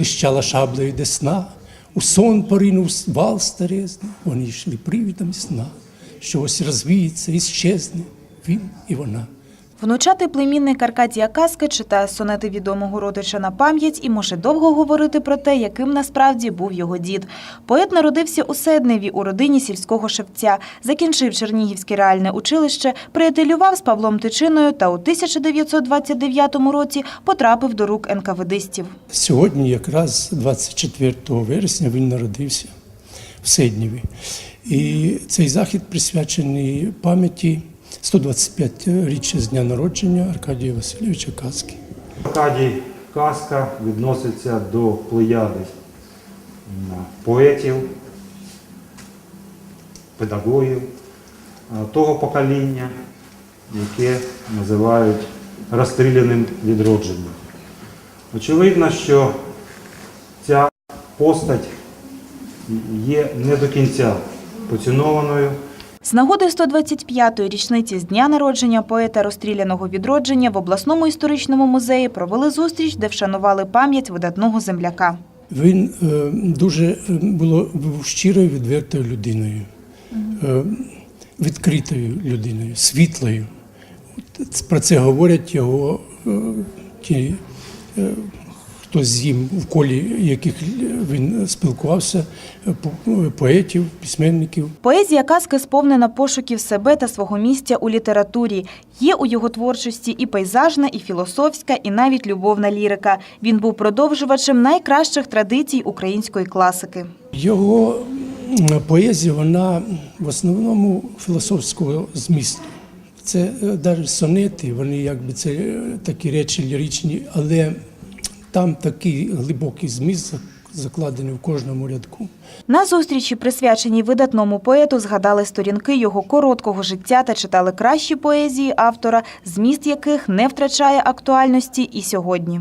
блищала шаблею десна, у сон поринув вал старезний, вони йшли привідом сна, що ось розвіється і щезне він і вона. Внучатий племінник Аркадія Каски читає сонети відомого родича на пам'ять і може довго говорити про те, яким насправді був його дід. Поет народився у Седневі у родині сільського шевця, закінчив Чернігівське реальне училище, приятелював з Павлом Тичиною та у 1929 році потрапив до рук НКВДистів. Сьогодні, якраз 24 вересня, він народився в Седнєві. І цей захід присвячений пам'яті 125 річчя з дня народження Аркадія Васильовича Каски. Аркадій Казка відноситься до плеяди поетів, педагогів того покоління, яке називають розстріляним відродженням. Очевидно, що ця постать є не до кінця поцінованою. З нагоди 125-ї річниці з дня народження поета розстріляного відродження в обласному історичному музеї провели зустріч, де вшанували пам'ять видатного земляка. Він е, дуже е, було, був щирою, відвертою людиною, е, відкритою людиною, світлою. Про це говорять його ті, е, хто з ним, в колі яких він спілкувався, е, по- поетів, письменників. Поезія казки сповнена пошуків себе та свого місця у літературі. Є у його творчості і пейзажна, і філософська, і навіть любовна лірика. Він був продовжувачем найкращих традицій української класики. Його поезія, вона в основному філософського змісту. Це навіть сонети, вони якби це е, такі речі ліричні, але там такий глибокий зміст закладений в кожному рядку. На зустрічі, присвяченій видатному поету, згадали сторінки його короткого життя та читали кращі поезії автора, зміст яких не втрачає актуальності і сьогодні.